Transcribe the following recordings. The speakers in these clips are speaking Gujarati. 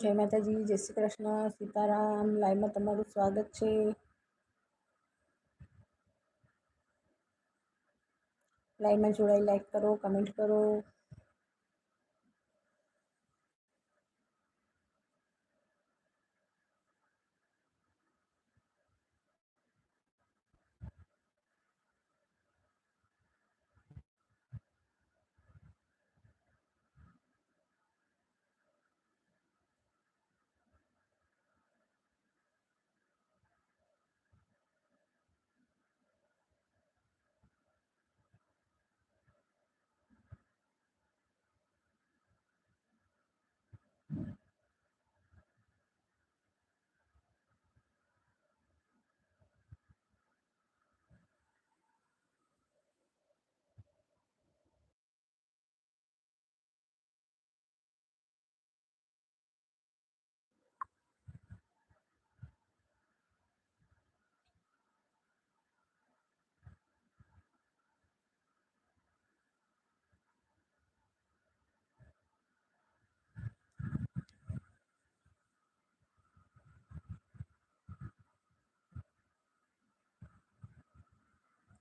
જય માતાજી, જય શ્રી કૃષ્ણ. સીતારામ લાઈવમાં તમારું સ્વાગત છે. લાઈવમાં જોડાઈ લાઈક કરો, કમેન્ટ કરો.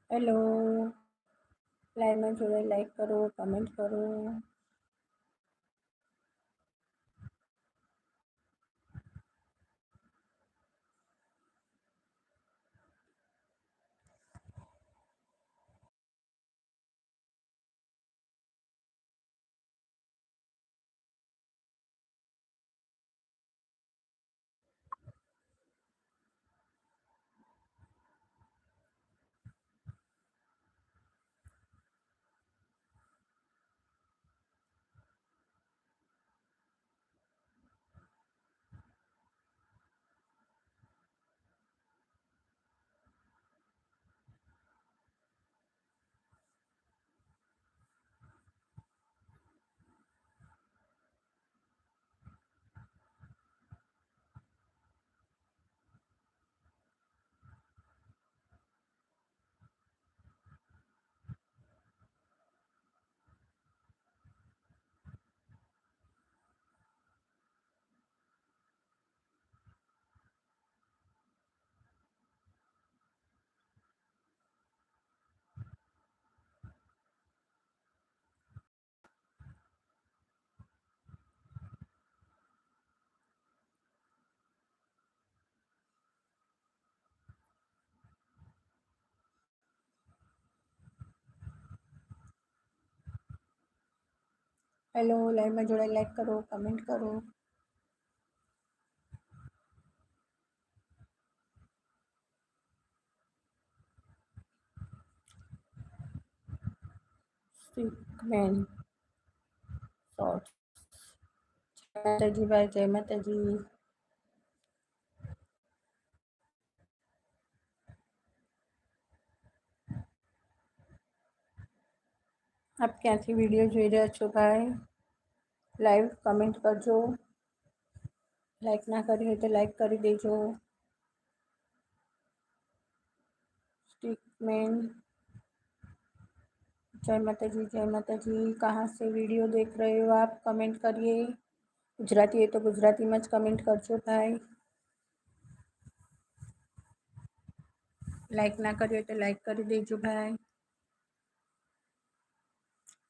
હેલો લાઈવમાં જોડાઈ લાઈક કરો કમેન્ટ કરો હેલો લાઈવમાં જોડાઈ લાઈક કરો કમેન્ટ કરો મેન શોર્ટ માતાજી ભાઈ જય માતાજી આપ ક્યાંથી વિડીયો જોઈ રહ્યા છો ભાઈ લાઈવ કમેન્ટ કરજો લાઈક ના કરી હોય તો લાઈક કરી દેજો स्टिकमैन जय माता जी जय माता जी कहाँ से वीडियो देख रहे हो आप कमेंट करिए गुजराती है तो गुजराती में ज कमेंट करजो भाई લાઈક ના કર્યો તો લાઈક કરી દેજો ભાઈ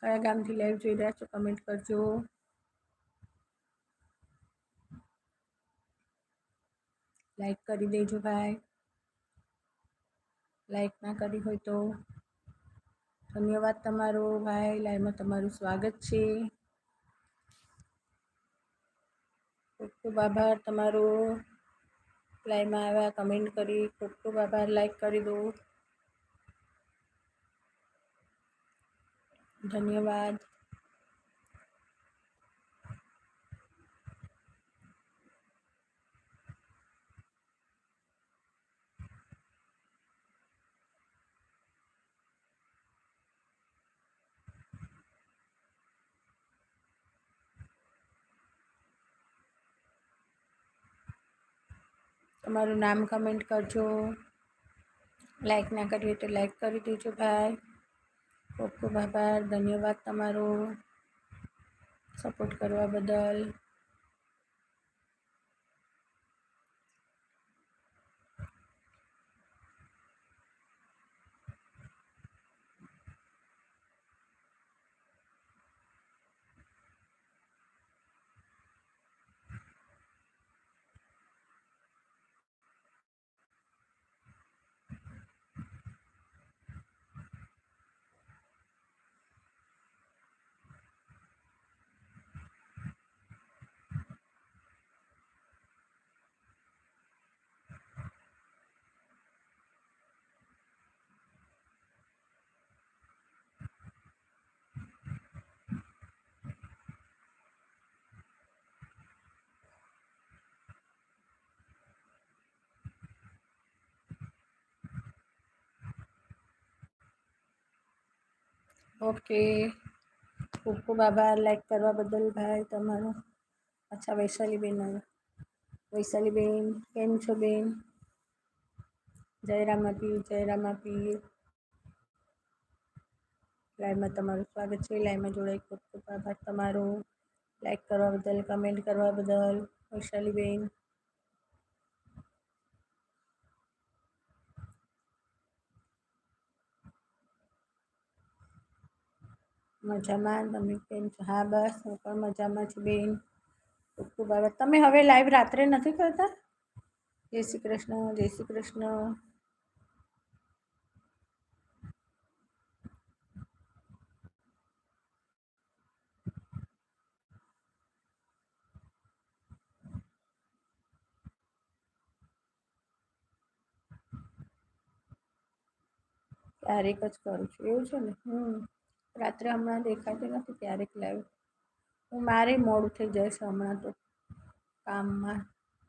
કયા ગામથી લાઈવ જોઈ રહ્યા છો કમેન્ટ કરજો. લાઈક કરી દેજો ભાઈ. લાઈક ના કરી હોય તો. ધન્યવાદ તમારો ભાઈ. લાઈવમાં તમારું સ્વાગત છે. ખૂબ ખૂબ આભાર તમારો. લાઈવમાં આવ્યા કમેન્ટ કરી. ખૂબ ખૂબ આભાર. લાઈક કરી દો. ધન્યવાદ તમારું નામ કમેન્ટ કરજો લાઈક ના કરીએ તો લાઈક કરી દેજો ભાઈ ખૂબ ખૂબ આભાર. ધન્યવાદ તમારો સપોર્ટ કરવા બદલ. ઓકે. ખૂબ ખૂબ આભાર લાઈક કરવા બદલ ભાઈ તમારો. અચ્છા વૈશાલી બેન વૈશાલી બેન કેમ છો બેન? જય રામાપીર જય રામાપીર. લાઈવમાં તમારું સ્વાગત છે. લાઈવમાં જોડાઈ ખૂબ ખૂબ આભાર તમારો. લાઈક કરવા બદલ, કમેન્ટ કરવા બદલ. વૈશાલી મજામાં તમે કેમ છો હા બસ હું પણ મજામાં છું બેન ખૂબ ખૂબ આભાર તમે હવે લાઈવ રાત્રે નથી કરતા જય શ્રી કૃષ્ણ જય શ્રી કૃષ્ણ ક્યારેક જ કરું છું એવું છે ને હમ રાત્રે હમણાં દેખાતી નથી ક્યારેક લાઈવ હું મારે મોડું થઈ છે હમણાં તો. કામમાં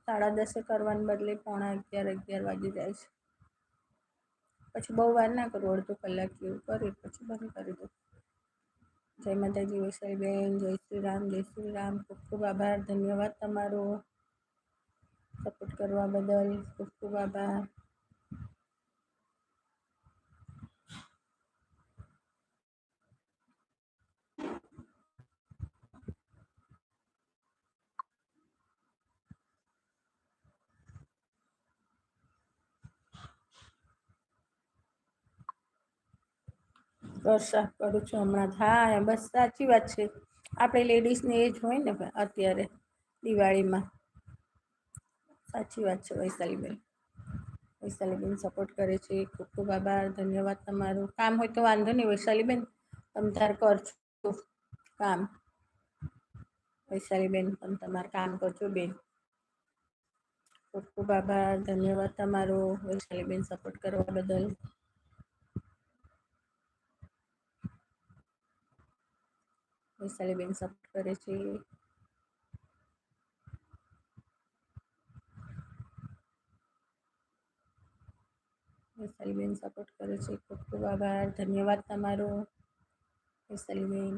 સાડા દસે કરવાને બદલે પોણા અગિયાર અગિયાર વાગી જાય છે. પછી બહુ વાર ના કરું, અડધો કલાક જેવું કરી પછી બંધ કરી દઉં. જય માતાજી વૈશાલી બેન, જય શ્રી રામ, જય શ્રી રામ. ખૂબ ખૂબ આભાર, ધન્યવાદ તમારો. સપોર્ટ કરવા બદલ ખૂબ ખૂબ આભાર. ઘર સાફ કરું છું હમણાં. હા બસ સાચી વાત છે. આપણે લેડીઝને એ જ હોય ને અત્યારે દિવાળીમાં. સાચી વાત છે, વૈશાલીબેન. વૈશાલીબેન સપોર્ટ કરે છે. ખૂબ ખૂબ આભાર, ધન્યવાદ તમારું. કામ હોય તો વાંધો નહીં, વૈશાલીબેન. તમે તાર કરજો કામ. વૈશાલીબેન, તમે તમારું કામ કરજો, બેન. ખૂબ ખૂબ આભાર, ધન્યવાદ તમારો. વૈશાલીબેન સપોર્ટ કરવા બદલ. વૈશાલીબેન સપોર્ટ કરે છે. વૈશાલીબેન સપોર્ટ કરે છે. ખૂબ ખૂબ આભાર. ધન્યવાદ તમારો. વૈશાલીબેન